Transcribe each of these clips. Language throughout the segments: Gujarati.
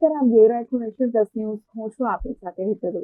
નમસ્કાર આમ જોઈ રહ્યા છો નેશનલ પ્લસ ન્યૂઝ હું છું આપની સાથે હેતલ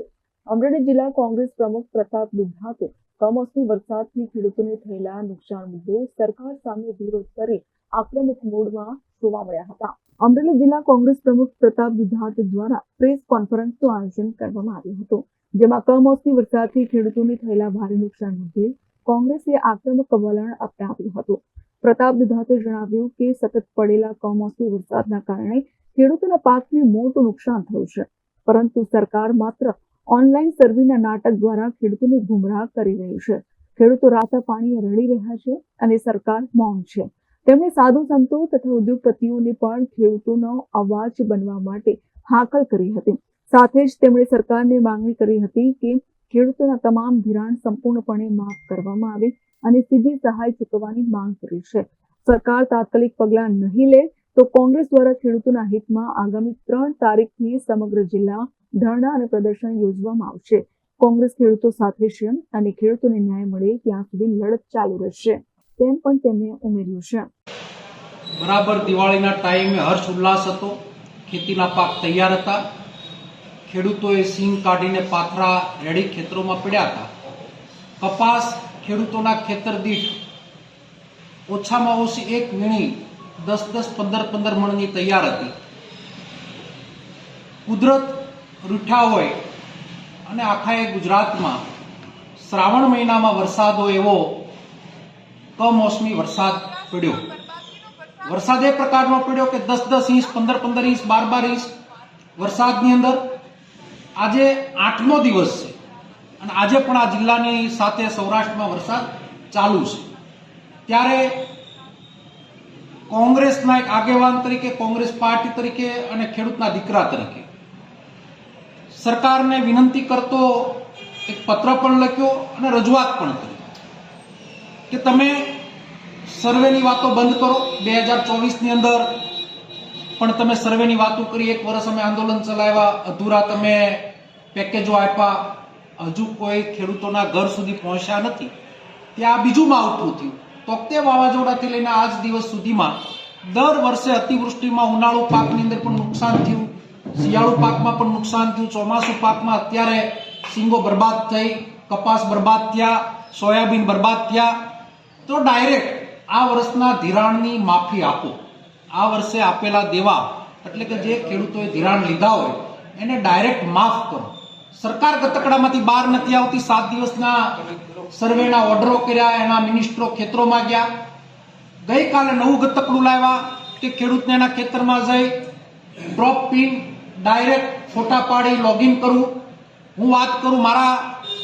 અમરેલી જિલ્લા કોંગ્રેસ પ્રમુખ પ્રતાપ દુભાતે કમોસમી વરસાદથી ખેડૂતોને થયેલા નુકસાન મુદ્દે સરકાર સામે વિરોધ કરી આક્રમક મૂડમાં જોવા મળ્યા હતા. અમરેલી જિલ્લા કોંગ્રેસ પ્રમુખ પ્રતાપ દુધાત દ્વારા પ્રેસ કોન્ફરન્સનું આયોજન કરવામાં આવ્યું હતું, જેમાં કમોસમી વરસાદથી ખેડૂતોને થયેલા ભારે નુકસાન મુદ્દે કોંગ્રેસે આક્રમક વલણ અપનાવ્યું હતું. પ્રતાપ દુધાતે જણાવ્યું કે સતત પડેલા કમોસમી વરસાદના કારણે ખેડૂતોના પાકને મોટું નુકસાન થયું છે. પરંતુ સરકાર માત્ર ઓનલાઈન સર્વેના નાટક દ્વારા ખેડૂતોને ગુમરાહ કરી રહી છે. ખેડૂતો રાતા પાણીએ રડી રહ્યા છે અને સરકાર મૌન છે. તેમણે સાધુ સંતો તથા ઉદ્યોગપતિઓને પણ ખેડૂતોનો અવાજ બનવા માટે હાકલ કરી હતી. સાથે જ તેમણે સરકારને માંગણી કરી હતી કે ખેડૂતોના તમામ ધિરાણ સંપૂર્ણપણે માફ કરવામાં આવે અને સીધી સહાય ચૂકવવાની માંગ કરી છે. સરકાર તાત્કાલિક પગલાં નહીં લે તો કોંગ્રેસ દ્વારા ખેડૂતોના હિતમાં આગામી ત્રણ તારીખથી સમગ્ર જિલ્લા ધરણા અને પ્રદર્શન યોજવામાં આવશે. કોંગ્રેસ ખેડૂતો સાથે છે અને ખેડૂતોને ન્યાય મળે ત્યાં સુધી લડત ચાલુ રહેશે. તેમ પણ તેમણે ઉમેર્યું છે. બરાબર દિવાળીના ટાઈમે હર્ષ ઉલ્લાસ હતો. ખેતીના પાક તૈયાર હતા. ખેડૂતોએ સિંગ કાઢીને પાથરા રેડી ખેતરોમાં પડ્યા હતા. કપાસ ખેડૂતોના ખેતર દીઠ ઓછામાં ઓછી એક વીણી દસ દસ, પંદર પંદર મણની તૈયાર હતી. કુદરત રૂઠા હોય અને આખા એ ગુજરાતમાં શ્રાવણ મહિનામાં વરસાદ હોય એવો કમોસમી વરસાદ પડ્યો. વરસાદ એ પ્રકારનો પડ્યો કે દસ દસ ઇંચ, પંદર પંદર ઇંચ, બાર બાર ઇંચ વરસાદની અંદર. આજે આઠમો દિવસ છે અને આજે પણ આ જિલ્લાની સાથે સૌરાષ્ટ્રમાં વરસાદ ચાલુ છે. ત્યારે કોંગ્રેસના એક આગેવાન તરીકે, કોંગ્રેસ પાર્ટી તરીકે અને ખેડૂતના દીકરા તરીકે. સરકારને વિનંતી કરતો એક પત્ર પણ લખ્યો અને રજૂઆત પણ કરી. કે તમે સર્વેની વાતો બંધ કરો બે હજાર ચોવીસની અંદર, પણ તમે સર્વેની વાતો કરી, એક વર્ષ અમે આંદોલન ચલાવ્યા, અધૂરા તમે પેકેજો આપ્યા, હજુ કોઈ ખેડૂતોના ઘર સુધી પહોંચ્યા નથી. ત્યાં બીજું માવઠું થયું. તોકતે વાવાઝોડાથી લઈને આજ દિવસ સુધીમાં દર વર્ષે અતિવૃષ્ટિમાં ઉનાળુ પાકની અંદર પણ નુકસાન થયું. શિયાળુ પાકમાં પણ નુકસાન થયું. ચોમાસુ પાકમાં અત્યારે સિંગો બરબાદ થઈ, કપાસ બરબાદ થયા, સોયાબીન બરબાદ થયા. તો ડાયરેક્ટ આ વર્ષના ધિરાણની માફી આપો. આ વર્ષે આપેલા દેવા એટલે કે જે ખેડૂતોએ ધિરાણ લીધા હોય, એને ડાયરેક્ટ માફ કરો. સરકાર ગતકડામાંથી બહાર નથી આવતી. સાત દિવસના સર્વેના ઓર્ડરો કર્યા, એના મિનિસ્ટરો ખેતરોમાં ગયા. ગઈકાલે નવું ગતકડું લાવ્યા કે ખેડૂતને એના ખેતરમાં જઈ ડ્રોપ પિન ડાયરેક્ટ ફોટા પાડી લોગિન કરું. હું વાત કરું મારા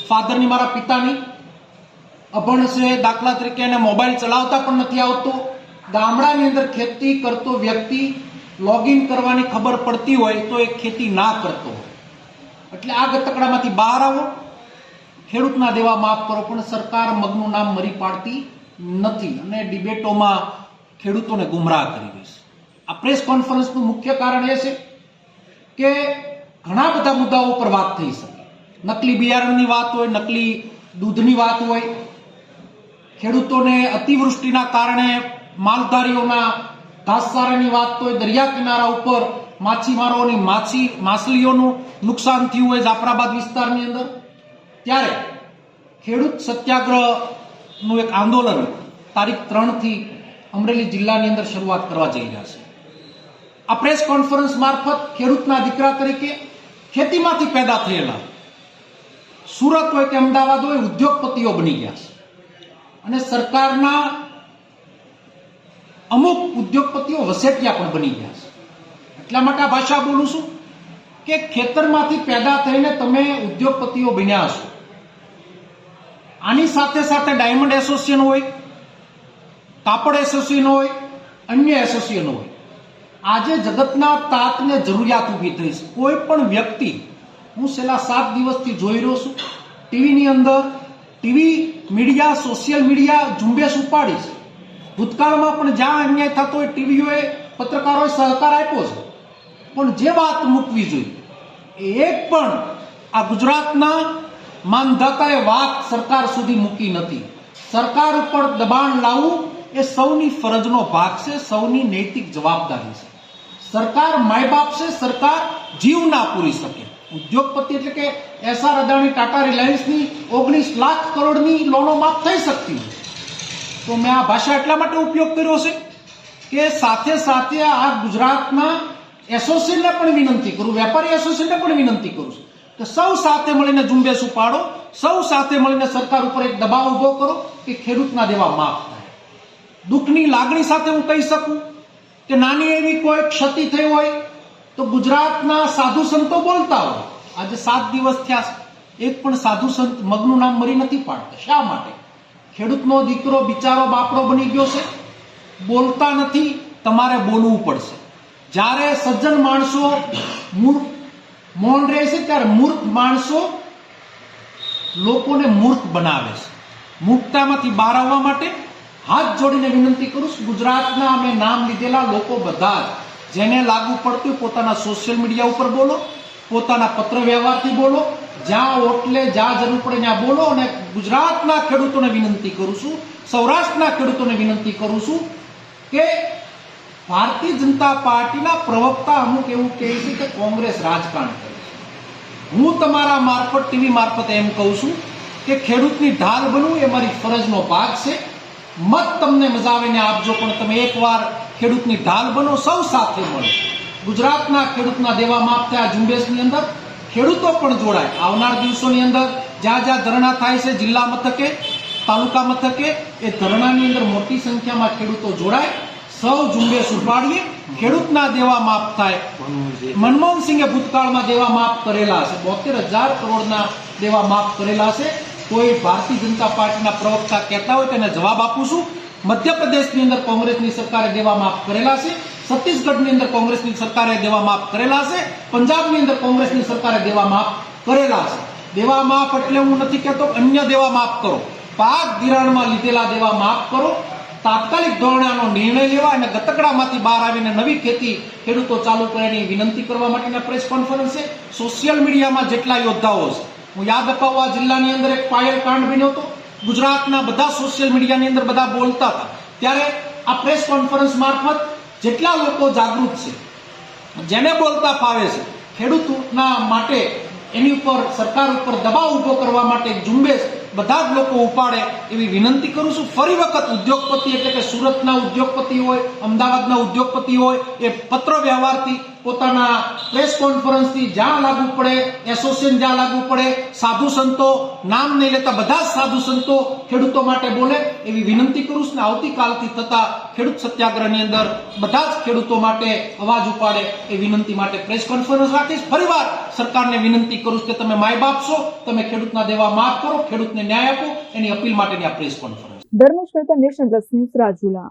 ફાધરની મારા પિતાની. અભણ છે, દાખલા તરીકે એને મોબાઈલ ચલાવતા પણ નથી આવતો. ગામડાની અંદર ખેતી કરતો વ્યક્તિ લોગિન કરવાની ખબર પડતી હોય તો એ ખેતી ના કરતો. હોય એટલે આ ગતકડામાંથી બહાર આવો. ખેડૂતના દેવા માફ કરો, પણ સરકાર મગનું નામ મરી પાડતી નથી અને ડિબેટોમાં ખેડૂતોને ગુમરાહ કરી રહી આ પ્રેસ કોન્ફરન્સનું મુખ્ય કારણ એ છે કે ઘણા બધા મુદ્દાઓ પર વાત થઈ શકે. નકલી બિયારણની વાત હોય, નકલી દૂધની વાત હોય. ખેડૂતોને અતિવૃષ્ટિના કારણે માલધારીઓના ઘાસચારાની વાત હોય દરિયા કિનારા ઉપર માછીમારોની માછી માછલીઓનું નુકસાન થયું હોય જાફરાબાદ વિસ્તારની અંદર, ત્યારે ખેડૂત સત્યાગ્રહનું એક આંદોલન તારીખ ત્રણથી અમરેલી જિલ્લાની અંદર શરૂઆત કરવા જઈ રહ્યા છે. આ પ્રેસ કોન્ફરન્સ મારફત ખેડૂતના દીકરા તરીકે ખેતીમાંથી પેદા થયેલા સુરત હોય કે અમદાવાદ હોય ઉદ્યોગપતિઓ બની ગયા છે. અને સરકારના અમુક ઉદ્યોગપતિઓ વસેટિયા પણ બની ગયા છે. એટલા માટે આ ભાષા બોલું છું કે ખેતરમાંથી પેદા થઈને તમે ઉદ્યોગપતિઓ બન્યા છો. આની સાથે સાથે ડાયમંડ એસોસિએશન હોય, કાપડ એસોસિએશન હોય, અન્ય એસોસિએશન હોય. આજે જગતના તાતને જરૂરિયાત ઊભી થઈ છે. કોઈ પણ વ્યક્તિ, હું છેલ્લા સાત દિવસથી જોઈ રહ્યો છું, ટીવીની અંદર ટીવી મીડિયા, સોશિયલ મીડિયા ઝુંબેશ ઉપાડી છે. ભૂતકાળમાં પણ જ્યાં અન્યાય થતો હોય, ટીવીઓએ પત્રકારોએ સહકાર આપ્યો છે. પણ જે વાત મૂકવી જોઈએ એક પણ આ ગુજરાતના માનધાતાએ વાત સરકાર સુધી મૂકી નથી. સરકાર ઉપર દબાણ લાવવું એ સૌની ફરજનો ભાગ છે, સૌની નૈતિક જવાબદારી છે. સરકાર માય બાપ છે, સરકાર જીવ ના પૂરી શકે. ઉદ્યોગપતિ એટલે કે એસઆર અદાણી ટાટા રિલાયન્સની ઓગણીસ લાખ કરોડની લોનો માફ થઈ શકતી હોય. તો મેં આ ભાષા એટલા માટે ઉપયોગ કર્યો છે કે સાથે સાથે આ ગુજરાતના એસોસિએશનને પણ વિનંતી કરું, વેપારી એસોસિએશનને પણ વિનંતી કરું છું. કે સૌ સાથે મળીને ઝુંબેશ ઉપાડો, સૌ સાથે મળીને સરકાર ઉપર એક દબાવ ઊભો કરો કે ખેડૂતના દેવા માફ થાય. દુઃખની લાગણી સાથે હું કહી શકું કે નાની એવી કોઈ ક્ષતિ થઈ હોય તો ગુજરાતના સાધુ સંતો બોલતા હોય. આજે સાત દિવસ થયા એક પણ સાધુ સંત મગનું નામ મરી નથી પાડતા. શા માટે? ખેડૂતનો દીકરો, બિચારો, બાપડો બની ગયો છે. બોલતા નથી, તમારે બોલવું પડશે. જ્યારે સજ્જન માણસો મૂર્ખ, મૌન રહે છે, ત્યારે મૂર્ખ માણસો લોકોને મૂર્ખ બનાવે છે. મૂર્ખતામાંથી બહાર આવવા માટે હાથ જોડીને વિનંતી કરું છું, ગુજરાતના અમે નામ લીધેલા લોકો બધા જ, જેને લાગુ પડતું પોતાના સોશિયલ મીડિયા ઉપર બોલો, પોતાના પત્ર વ્યવહારથી બોલો જ્યાં ઓટલે જ્યાં જરૂર પડે ત્યાં બોલો અને ગુજરાતના ખેડૂતોને વિનંતી કરું છું, સૌરાષ્ટ્રના ખેડૂતોને વિનંતી કરું છું કે ભારતીય જનતા પાર્ટીના પ્રવક્તા અમુક એવું કહે છે કે કોંગ્રેસ રાજકારણ કરે છે. હું તમારા મારફત, ટીવી મારફતે એમ કહું છું કે ખેડૂતની ઢાલ બનવું એ મારી ફરજનો ભાગ છે. મત તમને મજા આવીને આપજો પણ તમે એકવાર ખેડૂતની ઢાલ બનો, સૌ સાથે મળો. ગુજરાતના ખેડૂતના દેવા માફ થયા, ઝુંબેશની અંદર ખેડૂતો પણ જોડાય. આવનાર દિવસોની અંદર જ્યાં જ્યાં ધરણા થાય છે જિલ્લા મથકે, તાલુકા મથકે, એ ધરણાની અંદર મોટી સંખ્યામાં ખેડૂતો જોડાય. સૌ ઝુંબેશ ઉપાડીએ. ખેડૂતના દેવા માફ થાય. મનમોહન સિંહે ભૂતકાળમાં દેવા માફ કરેલા છે બોતેર હજાર કરોડના દેવા માફ કરેલા છે કોઈ ભારતીય જનતા પાર્ટીના પ્રવક્તા કહેતા હોય તેને જવાબ આપું છું. મધ્યપ્રદેશની અંદર કોંગ્રેસની સરકારે દેવા માફ કરેલા છે. છત્તીસગઢની અંદર કોંગ્રેસની સરકારે દેવા માફ કરેલા છે, પંજાબની અંદર કોંગ્રેસની સરકારે દેવા માફ કરેલા છે. દેવા માફ એટલે હું નથી કહેતો, અન્ય દેવા માફ કરો. પાક ધિરાણમાં લીધેલા દેવા માફ કરો. તાત્કાલિક ધોરણે આનો નિર્ણય લેવા અને ગતકડામાંથી બહાર આવીને નવી ખેતી ખેડૂતો ચાલુ કરે એની વિનંતી કરવા માટેના પ્રેસ કોન્ફરન્સ છે. સોશિયલ મીડિયામાં જેટલા યોદ્ધાઓ છે. હું યાદ અપાવવા જિલ્લાની અંદર એક પાયલ કાંડ બન્યો હતો. ગુજરાતના બધા સોશિયલ મીડિયાની અંદર બધા બોલતા હતા. ત્યારે આ પ્રેસ કોન્ફરન્સ મારફત જેટલા લોકો જાગૃત છે, જેને બોલતા ફાવે છે, ખેડૂતના માટે એની ઉપર સરકાર ઉપર દબાવ ઊભો કરવા માટે ઝુંબેશ બધા જ લોકો ઉપાડે એવી વિનંતી કરું છું. ફરી વખત ઉદ્યોગપતિ એટલે કે સુરતના ઉદ્યોગપતિ હોય, અમદાવાદના ઉદ્યોગપતિ હોય, એ પત્ર વ્યવહારથી પોતાના પ્રેસ કોન્ફરન્સથી જ્યાં લાગુ પડે, એસોસિએશન જ્યાં લાગુ પડે, સાધુ સંતો નામ નહીં લેતા બધા જ સાધુ સંતો ખેડૂતો માટે બોલે એવી વિનંતી કરું છું ને આવતીકાલથી થતા ખેડૂત સત્યાગ્રહની અંદર બધા જ ખેડૂતો માટે અવાજ ઉપાડે એ વિનંતી માટે પ્રેસ કોન્ફરન્સ રાખીશ. ફરીવાર સરકારને વિનંતી કરું છું કે તમે માય બાપ છો, તમે ખેડૂતના દેવા માફ કરો, ખેડૂતને ન્યાય આપો, એની અપીલ માટેની આ press conference. Dharmesh Mehta nation Rajula.